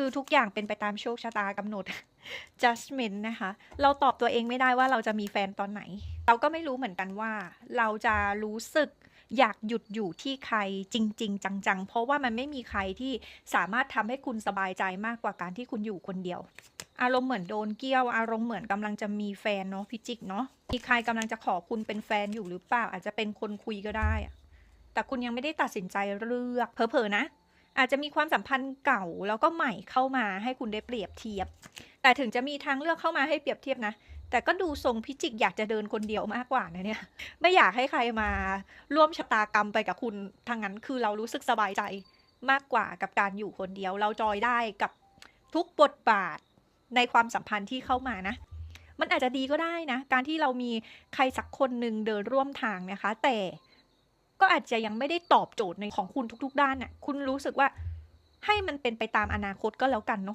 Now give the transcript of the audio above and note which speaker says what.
Speaker 1: คือทุกอย่างเป็นไปตามโชคชะตากำหนด judgment นะคะ เราตอบตัวเองไม่ได้ว่าเราจะมีแฟนตอนไหน เราก็ไม่รู้เหมือนกันว่า เราจะรู้สึกอยากหยุดอยู่ที่ใครจริง ๆ จังๆ เพราะว่ามันไม่มีใครที่สามารถทำให้คุณสบายใจมากกว่าการที่คุณอยู่คนเดียว อารมณ์เหมือนโดนเกี้ยว อารมณ์เหมือนกำลังจะมีแฟนเนาะพิจิกเนาะมีใครกำลังจะขอคุณเป็นแฟนอยู่หรือเปล่า อาจจะเป็นคนคุยก็ได้อะแต่คุณยังไม่ได้ตัดสินใจเลือกเผลอๆนะ อาจจะมีความสัมพันธ์เก่าแล้วก็ใหม่เข้ามาให้คุณได้เปรียบเทียบ แต่ถึงจะมีทางเลือกเข้ามาให้เปรียบเทียบนะ แต่ก็ดูทรงพิจิกอยากจะเดินคนเดียวมากกว่านะเนี่ย ไม่อยากให้ใครมาร่วมชะตากรรมไปกับคุณทางนั้นคือเรารู้สึกสบายใจมากกว่ากับการอยู่คนเดียว เราจอยได้กับทุกบทบาทในความสัมพันธ์ที่เข้ามานะ มันอาจจะดีก็ได้นะ การที่เรามีใครสักคนหนึ่งเดินร่วมทางนะคะ แต่ ก็อาจจะยังไม่ได้ตอบโจทย์ในของคุณทุก ๆ ด้านน่ะ คุณรู้สึกว่าให้มันเป็นไปตามอนาคตก็แล้วกันเนาะ